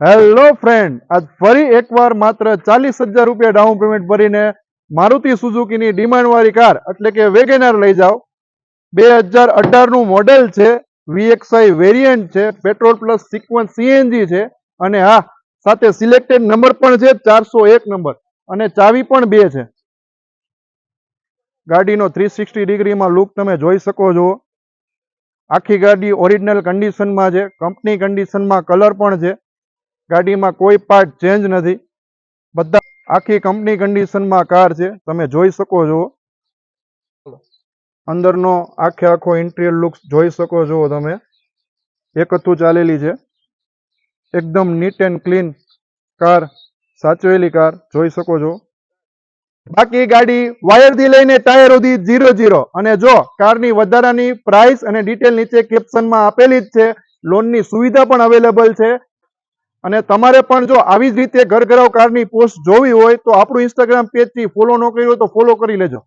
Hello friend આજ ફરી એકવાર માત્ર ચાલીસ હજાર રૂપિયા ડાઉન પેમેન્ટ ભરીને મારુતિ સુઝુકીની ડિમાન્ડવાળી કાર, એટલે કે વેગેનાર લઈ જાઓ. બે હજાર અઢારનું મોડેલ છે વીએક્સઆઈ વેરિયન્ટ છે પેટ્રોલ પ્લસ સિક્વન્સ સીએનજી છે, અને હા, સાથે સિલેક્ટેડ નંબર પણ છે, ચારસો એક નંબર અને ચાવી પણ બે છે. ગાડીનો થ્રી સિક્સટી ડિગ્રીમાં લુક તમે જોઈ શકો છો. આખી ગાડી ઓરિજિનલ કન્ડિશનમાં છે કંપની કન્ડિશનમાં કલર પણ છે. ગાડીમાં કોઈ પાર્ટ ચેન્જ નથી. બધા આખી કંપની કન્ડિશનમાં કાર છે. તમે જોઈ શકો છો. અંદરનો આખે આખો ઇન્ટિરિયર લુક જોઈ શકો છો તમે. એકથું ચાલેલી છે. એકદમ નીટ એન્ડ ક્લીન કાર સાચવેલી કાર જોઈ શકો છો. બાકી ગાડી વાયરથી લઈને ટાયર સુધી ઝીરો ઝીરો અને જો કારની વધારાની પ્રાઇસ અને ડિટેલ નીચે કેપ્શનમાં આપેલી જ છે. લોનની સુવિધા પણ અવેલેબલ છે. અને તમારે પણ જો આવી જ રીતે ઘર ઘરાવ કારની પોસ્ટ જોવી હોય તો આપણું ઇન્સ્ટાગ્રામ પેજથી ફોલો ન કર્યું હોય તો ફોલો કરી લેજો.